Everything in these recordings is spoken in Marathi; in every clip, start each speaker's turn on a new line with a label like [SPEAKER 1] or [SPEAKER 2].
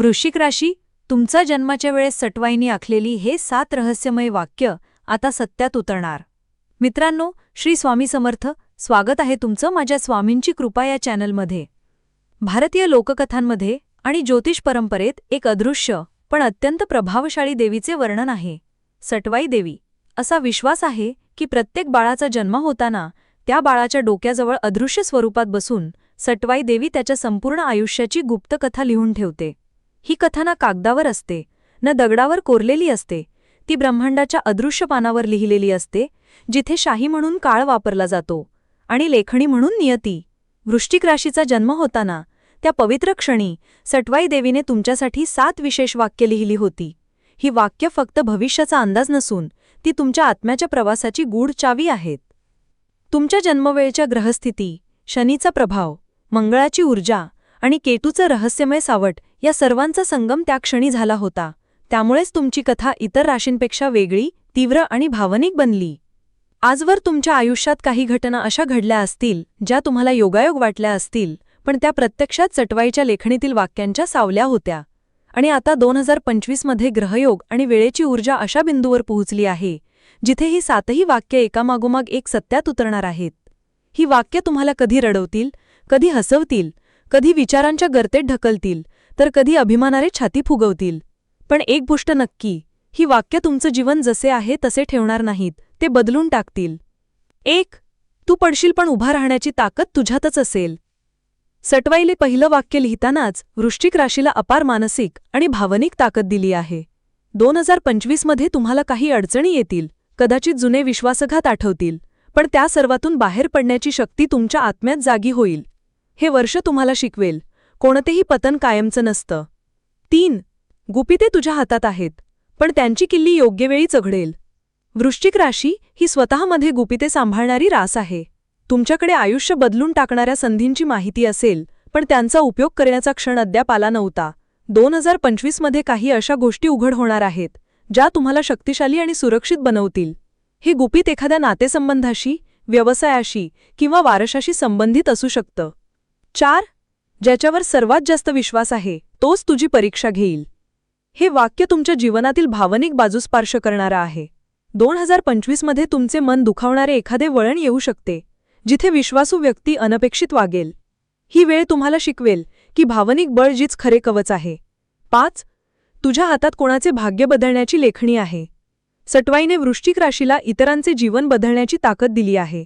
[SPEAKER 1] वृश्चिक राशी तुमचा जन्माच्या वेळेस सटवाईनी आखलेली हे सात रहस्यमय वाक्य आता सत्यात उतरणार. मित्रांनो श्री स्वामी समर्थ स्वागत आहे तुमचं माझ्या स्वामींची कृपा या चॅनलमध्ये. भारतीय लोककथांमध्ये आणि ज्योतिष परंपरेत एक अदृश्य पण अत्यंत प्रभावशाळी देवीचे वर्णन आहे. सटवाई देवी असा विश्वास आहे की प्रत्येक बाळाचा जन्म होताना त्या बाळाच्या डोक्याजवळ अदृश्य स्वरूपात बसून सटवाई देवी त्याच्या संपूर्ण आयुष्याची गुप्तकथा लिहून ठेवते. ही कथा ना कागदावर असते न दगडावर कोरलेली असते. ती ब्रह्मांडाच्या अदृश्य पानावर लिहिलेली असते जिथे शाही म्हणून काळ वापरला जातो आणि लेखणी म्हणून नियती. वृश्चिक राशीचा जन्म होताना त्या पवित्र क्षणी सटवाई देवीने तुमच्यासाठी सात विशेष वाक्य लिहिली होती. ही वाक्य फक्त भविष्याचा अंदाज नसून ती तुमच्या आत्म्याच्या प्रवासाची गूढ चावी आहेत. तुमच्या जन्मवेळच्या ग्रहस्थिती शनीचा प्रभाव मंगळाची ऊर्जा आणि केतूचं रहस्यमय सावट या सर्वांचा संगम त्या क्षणी झाला होता. त्यामुळेच तुमची कथा इतर राशींपेक्षा वेगळी तीव्र आणि भावनिक बनली. आजवर तुमच्या आयुष्यात काही घटना अशा घडल्या असतील ज्या तुम्हाला योगायोग वाटल्या असतील पण त्या प्रत्यक्षात चटवाईच्या लेखणीतील वाक्यांच्या सावल्या होत्या. आणि आता दोन हजार पंचवीसमध्ये ग्रहयोग आणि वेळेची ऊर्जा अशा बिंदूवर पोहोचली आहे जिथे ही सातही वाक्य एकामागोमाग एक सत्यात उतरणार आहेत. ही वाक्य तुम्हाला कधी रडवतील कधी हसवतील कधी विचारांच्या गर्तेत ढकलतील तर कधी अभिमानाने छाती फुगवतील. पण एक गोष्ट नक्की ही वाक्य तुमचं जीवन जसे आहे तसे ठेवणार नाहीत ते बदलून टाकतील. एक तू पडशील पण उभा राहण्याची ताकद तुझ्यातच असेल. सटवाईले पहिलं वाक्य लिहितानाच वृश्चिक राशीला अपार मानसिक आणि भावनिक ताकद दिली आहे. दोन हजार पंचवीसमध्ये तुम्हाला काही अडचणी येतील कदाचित जुने विश्वासघात आठवतील पण त्या सर्वातून बाहेर पडण्याची शक्ती तुमच्या आत्म्यात जागी होईल. हे वर्ष तुम्हाला शिकवेल. कोणतेही पतन कायमचं नसतं. तीन गुपिते तुझ्या हातात आहेत पण त्यांची किल्ली योग्य वेळी चघडेल वृश्चिक राशी ही स्वतःमध्ये गुपिते सांभाळणारी रास आहे. तुमच्याकडे आयुष्य बदलून टाकणाऱ्या संधींची माहिती असेल पण त्यांचा उपयोग करण्याचा क्षण अद्याप आला नव्हता. दोन हजार पंचवीसमध्ये काही अशा गोष्टी उघड होणार आहेत ज्या तुम्हाला शक्तिशाली आणि सुरक्षित बनवतील. हे गुपित एखाद्या नातेसंबंधाशी व्यवसायाशी किंवा वारशाशी संबंधित असू शकतं. चार ज्याच्यावर सर्वात जास्त विश्वास आहे तोच तुझी परीक्षा घेईल. हे वाक्य तुमच्या जीवनातील भावनिक बाजूस्पार्श करणारं आहे. दोन हजार पंचवीसमध्ये तुमचे मन दुखावणारे एखादे वळण येऊ शकते जिथे विश्वासू व्यक्ती अनपेक्षित वागेल. ही वेळ तुम्हाला शिकवेल की भावनिक बळ जीच खरे कवच आहे. पाच तुझ्या हातात कोणाचे भाग्य बदलण्याची लेखणी आहे. सटवाईने वृश्चिक राशीला इतरांचे जीवन बदलण्याची ताकद दिली आहे.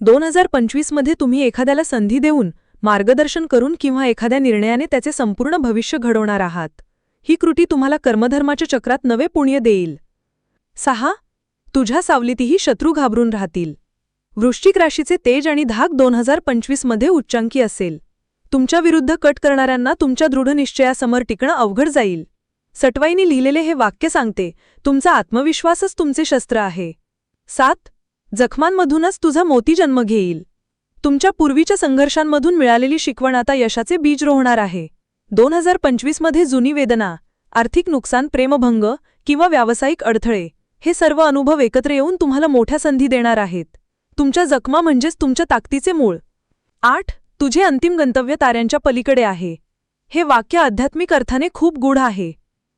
[SPEAKER 1] दोन हजार पंचवीसमध्ये तुम्ही एखाद्याला संधी देऊन मार्गदर्शन करून किंवा एखाद्या निर्णयाने त्याचे संपूर्ण भविष्य घडवणार आहात. ही कृती तुम्हाला कर्मधर्माच्या चक्रात नवे पुण्य देईल. सहा. तुझ्या सावलीतही शत्रू घाबरून राहतील. वृश्चिक राशीचे तेज आणि धाक दोन हजार पंचवीसमध्ये उच्चांकी असेल. तुमच्या विरुद्ध कट करणाऱ्यांना तुमच्या दृढनिश्चयासमोर टिकणं अवघड जाईल. सटवाईनी लिहिलेले हे वाक्य सांगते तुमचा आत्मविश्वासच तुमचे शस्त्र आहे. सात. जखमांमधूनच तुझा मोती जन्म घेईल. तुमच्या पूर्वीच्या संघर्षांमधून मिळालेली शिकवण आता यशाचे बीज रोवणार आहे. दोन हजार पंचवीसमध्ये जुनी वेदना आर्थिक नुकसान प्रेमभंग किंवा व्यावसायिक अडथळे हे सर्व अनुभव एकत्र येऊन तुम्हाला मोठ्या संधी देणार आहेत. तुमच्या जखमा म्हणजेच तुमच्या ताकदीचे मूळ. आठ तुझे अंतिम गंतव्य ताऱ्यांच्या पलीकडे आहे. हे वाक्य आध्यात्मिक अर्थाने खूप गूढ आहे.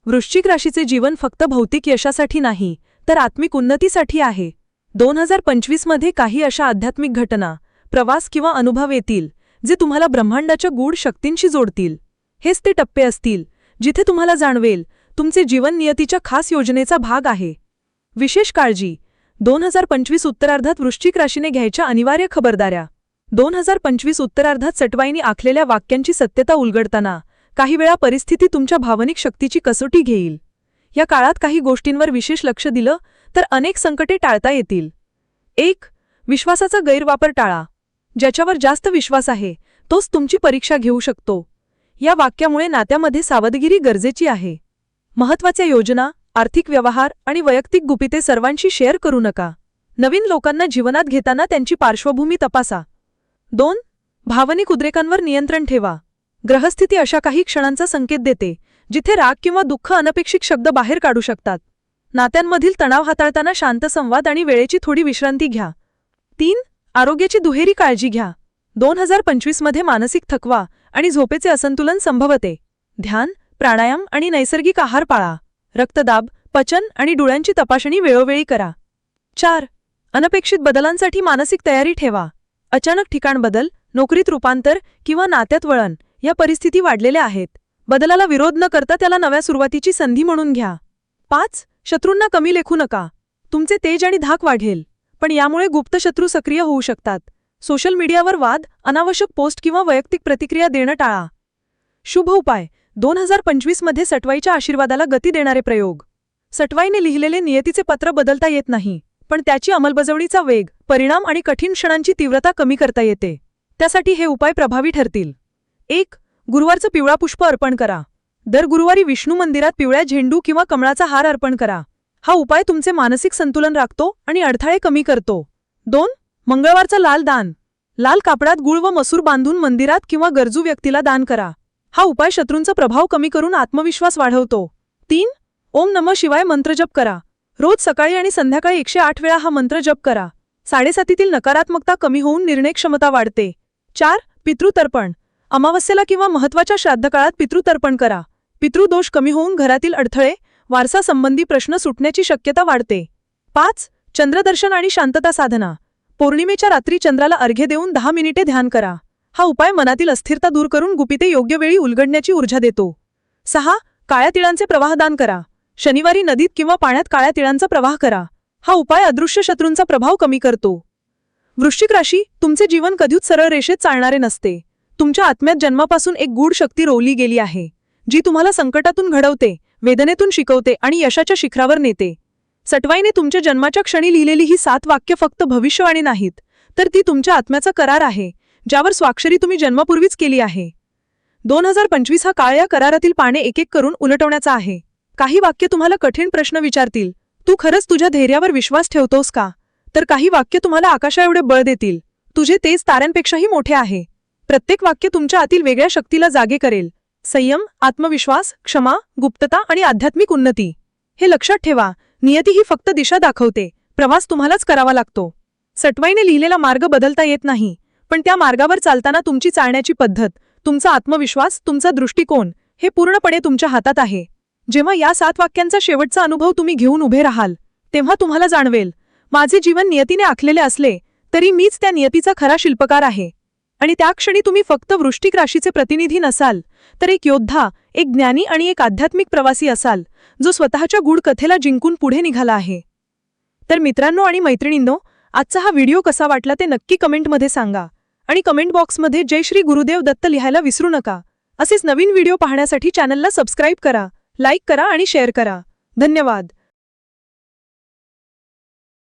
[SPEAKER 1] वृश्चिक राशीचे जीवन फक्त भौतिक यशासाठी नाही तर आत्मिक उन्नतीसाठी आहे. दोन हजार पंचवीसमध्ये काही अशा आध्यात्मिक घटना प्रवास किंवा अनुभव येतील जे तुम्हाला ब्रह्मांडाच्या गूढ शक्तींशी जोडतील. हेच ते टप्पे असतील जिथे तुम्हाला जाणवेल तुमचे जीवन नियतीच्या खास योजनेचा भाग आहे. विशेष काळजी दोन हजार पंचवीस उत्तरार्धात वृश्चिक राशीने घ्यायच्या अनिवार्य खबरदाऱ्या. दोन हजार पंचवीस उत्तरार्धात सटवाईनी आखलेल्या वाक्यांची सत्यता उलगडताना काही वेळा परिस्थिती तुमच्या भावनिक शक्तीची कसोटी घेईल. या काळात काही गोष्टींवर विशेष लक्ष दिलं तर अनेक संकटे टाळता येतील. एक विश्वासाचा गैरवापर टाळा. ज्याच्यावर जास्त विश्वास आहे तोच तुमची परीक्षा घेऊ शकतो. या वाक्यामुळे नात्यामध्ये सावधगिरी गरजेची आहे. महत्त्वाच्या योजना आर्थिक व्यवहार आणि वैयक्तिक गुपिते सर्वांशी शेअर करू नका. नवीन लोकांना जीवनात घेताना त्यांची पार्श्वभूमी तपासा. दोन भावनिक उद्रेकांवर नियंत्रण ठेवा. ग्रहस्थिती अशा काही क्षणांचा संकेत देते जिथे राग किंवा दुःख अनपेक्षित शब्द बाहेर काढू शकतात. नात्यांमधील तणाव हाताळताना शांत संवाद आणि वेळेची थोडी विश्रांती घ्या. तीन आरोग्याची दुहेरी काळजी घ्या. दोन हजार पंचवीसमध्ये मानसिक थकवा आणि झोपेचे असंतुलन संभवते. ध्यान
[SPEAKER 2] प्राणायाम आणि नैसर्गिक आहार पाळा. रक्तदाब पचन आणि डोळ्यांची तपासणी वेळोवेळी करा. चार अनपेक्षित बदलांसाठी मानसिक तयारी ठेवा. अचानक ठिकाण बदल नोकरीत रूपांतर किंवा नात्यात वळण या परिस्थिती वाढलेल्या आहेत. बदलाला विरोध न करता त्याला नव्या सुरुवातीची संधी म्हणून घ्या. पाच शत्रूंना कमी लेखू नका. तुमचे तेज आणि धाक वाढेल. पण यामुळे गुप्तशत्रू सक्रिय होऊ शकतात. सोशल मीडियावर वाद अनावश्यक पोस्ट किंवा वैयक्तिक प्रतिक्रिया देणं टाळा. शुभ उपाय. दोन हजार पंचवीसमध्ये सटवाईच्या आशीर्वादाला गती देणारे प्रयोग. सटवाईने लिहिलेले नियतीचे पत्र बदलता येत नाही पण त्याची अंमलबजावणीचा वेग परिणाम आणि कठीण क्षणांची तीव्रता कमी करता येते. त्यासाठी हे उपाय प्रभावी ठरतील. एक गुरुवारचं पिवळा पुष्प अर्पण करा. दर गुरुवारी विष्णू मंदिरात पिवळ्या झेंडू किंवा कमळाचा हार अर्पण करा. हा उपाय तुमचे मानसिक संतुलन राखतो आणि अडथळे कमी करतो. दोन मंगळवारचा लाल दान. लाल कापडात गुळ व मसूर बांधून मंदिरात किंवा गरजू व्यक्तीला दान करा. हा उपाय शत्रूंचा प्रभाव कमी करून आत्मविश्वास वाढवतो. तीन ओम नम शिवाय मंत्र जप करा. रोज सकाळी आणि संध्याकाळी एकशे आठ वेळा हा मंत्र जप करा. साडेसातीतील नकारात्मकता कमी होऊन निर्णय क्षमता वाढते. चार पितृतर्पण. अमावस्येला किंवा महत्त्वाच्या श्राद्धकाळात पितृतर्पण करा. पितृदोष कमी होऊन घरातील अडथळे वारसासंबंधी प्रश्न सुटण्याची शक्यता वाढते. पाच चंद्रदर्शन आणि शांतता साधना. पौर्णिमेच्या रात्री चंद्राला अर्घ्य देऊन दहा मिनिटे ध्यान करा. हा उपाय मनातील अस्थिरता दूर करून गुपिते योग्य वेळी उलगडण्याची ऊर्जा देतो. सहा काळ्या तिळांचे प्रवाहदान करा. शनिवारी नदीत किंवा पाण्यात काळ्या तिळांचा प्रवाह करा. हा उपाय अदृश्य शत्रूंचा प्रभाव कमी करतो. वृश्चिक राशी तुमचे जीवन कधीच सरळ रेषेत चालणारे नसते. तुमच्या आत्म्यात जन्मापासून एक गूढ शक्ती रोवली गेली आहे जी तुम्हाला संकटातून घडवते. वेदनेतून शिकवते आणि यशाच्या शिखरावर नेते. सटवाईने तुमच्या जन्माच्या क्षणी लिहिलेली ही सात वाक्य फक्त भविष्यवाणी नाहीत तर ती तुमच्या आत्म्याचा करार आहे ज्यावर स्वाक्षरी तुम्ही जन्मापूर्वीच केली आहे. दोन हजार पंचवीस हा काळ या करारातील पाने एक एक करून उलटवण्याचा आहे. काही वाक्य तुम्हाला कठीण प्रश्न विचारतील तू खरंच तुझ्या धैर्यावर विश्वास ठेवतोस का? तर काही वाक्य तुम्हाला आकाशा एवढे बळ देतील तुझे तेज ताऱ्यांपेक्षाही मोठे आहे. प्रत्येक वाक्य तुमच्या आतील वेगळ्या शक्तीला जागे करेल संयम आत्मविश्वास क्षमा गुप्तता आणि आध्यात्मिक उन्नती. हे लक्षात ठेवा नियती ही फक्त दिशा दाखवते. प्रवास तुम्हालाच करावा लागतो. सटवाईने लिहिलेला मार्ग बदलता येत नाही. पण त्या मार्गावर चालताना तुमची चालण्याची पद्धत तुमचा आत्मविश्वास तुमचा दृष्टिकोन हे पूर्णपणे तुमच्या हातात आहे. जेव्हा या सात वाक्यांचा शेवटचा अनुभव तुम्ही घेऊन उभे राहाल तेव्हा तुम्हाला जाणवेल माझे जीवन नियतीने आखलेले असले तरी मीच त्या नियतीचा खरा शिल्पकार आहे. आणि त्या क्षणी तुम्ही फक्त वृष्टिक राशीचे प्रतिनिधी नसाल तर एक योद्धा एक ज्ञानी आणि एक आध्यात्मिक प्रवासी असाल जो स्वतःच्या गूढ कथेला जिंकून पुढे निघाला आहे. तर मित्रांनो आणि मैत्रिणींनो आजचा हा व्हिडिओ कसा वाटला ते नक्की कमेंटमध्ये सांगा. आणि कमेंट बॉक्समध्ये जय श्री गुरुदेव दत्त लिहायला विसरू नका. असेच नवीन व्हिडिओ पाहण्यासाठी चॅनलला सबस्क्राईब करा लाईक करा आणि शेअर करा. धन्यवाद.